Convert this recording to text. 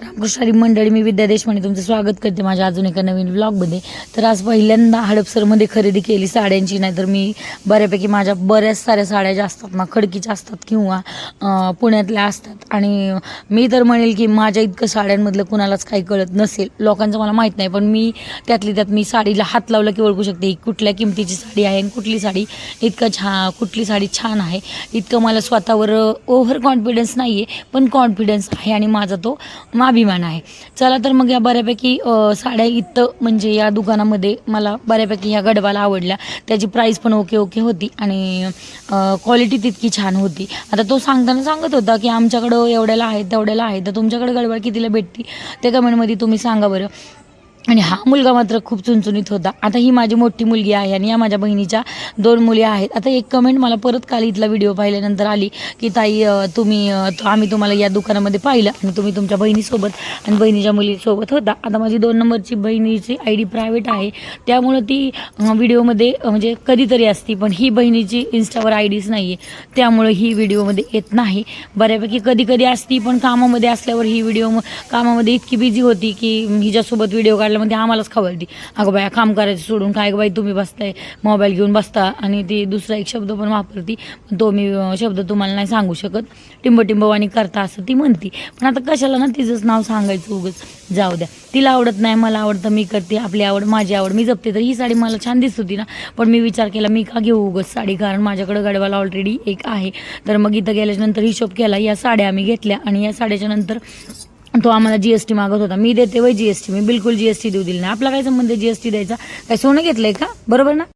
रामकृष्णारी मंडळी मी विद्या देशपांडे तुमचं स्वागत करते माझ्या अजून एका नवीन ब्लॉगमध्ये तर आज पहिल्यांदा हडपसरमध्ये खरेदी केली साड्यांची नाहीतर मी बऱ्यापैकी माझ्या बऱ्याच साऱ्या साड्या ज्या असतात ना खडकीच्या असतात किंवा पुण्यातल्या असतात. आणि मी तर म्हणेल की माझ्या इतकं साड्यांमधलं कुणालाच काही कळत नसेल. लोकांचं मला माहीत नाही पण मी त्यातली त्यात मी साडीला हात लावला की ओळखू शकते कुठल्या किमतीची साडी आहे आणि कुठली साडी इतकं छा कुठली साडी छान आहे. इतकं मला स्वतःवर ओव्हर कॉन्फिडन्स नाही आहे पण कॉन्फिडन्स आहे आणि माझा तो अभिमान आहे. चला तर मग या बऱ्यापैकी साड्या इथं म्हणजे या दुकानामध्ये मला बऱ्यापैकी ह्या गडवाला आवडल्या. त्याची प्राईस पण ओके ओके होती आणि क्वालिटी तितकी छान होती. आता तो सांगताना सांगत होता की आमच्याकडं एवढ्याला आहे तेवढ्याला आहे तर तुमच्याकडे गडबड कितीला भेटती? ते कमेंटमध्ये तुम्ही सांगा बरं. आणि हा मुलगा मात्र खूप चुणचुणीत होता. आता ही माझी मोठी मुलगी आहे आणि या माझ्या बहिणीच्या दोन मुली आहेत. आता एक कमेंट मला परत काल इथला व्हिडिओ पाहिल्यानंतर आली की ताई तुम्ही आम्ही तुम्हाला या दुकानामध्ये पाहिलं आणि तुम्ही तुमच्या बहिणीसोबत आणि बहिणीच्या मुलीसोबत होता. आता माझी दोन नंबरची बहिणीची आय डी प्रायव्हेट आहे. त्यामुळं ती व्हिडिओमध्ये म्हणजे कधीतरी असती पण ही बहिणीची इन्स्टावर आय डीच नाही आहे त्यामुळं ही व्हिडिओमध्ये येत नाही. बऱ्यापैकी कधी कधी असती पण कामामध्ये असल्यावर ही व्हिडिओ कामामध्ये इतकी बिझी होती की हिच्यासोबत व्हिडिओ काढल्यामध्ये म्हणजे आम्हालाच खवळती अगं बाया काम करायचं सोडून काय बाई तुम्ही बसताय. मोबाईल घेऊन बसता आणि ती दुसरा एक शब्द पण वापरती. पण तो मी शब्द तुम्हाला नाही सांगू शकत. टिंबटिंबवाणी करता असं ती म्हणती. पण आता कशाला ना तिचंच नाव सांगायचं उगच. जाऊ द्या. तिला आवडत नाही मला आवडतं मी करते. आपली आवड माझी आवड मी जपते. तर ही साडी मला छान दिसत होती ना. पण मी विचार केला मी का घेऊ उगच साडी? कारण माझ्याकडं गडवाला ऑलरेडी एक आहे. तर मग इथं गेल्याच्यानंतर हिशोब केला या साड्या आम्ही घेतल्या आणि या साड्याच्या नंतर तो आम्हाला जी एस टी मागत होता. मी देते वय जी एस टी मी बिलकुल जी एस टी देऊ दिली नाही. आपला काय संबंध जी एस टी द्यायचा? काय सोनं घेतलंय का? बरोबर ना?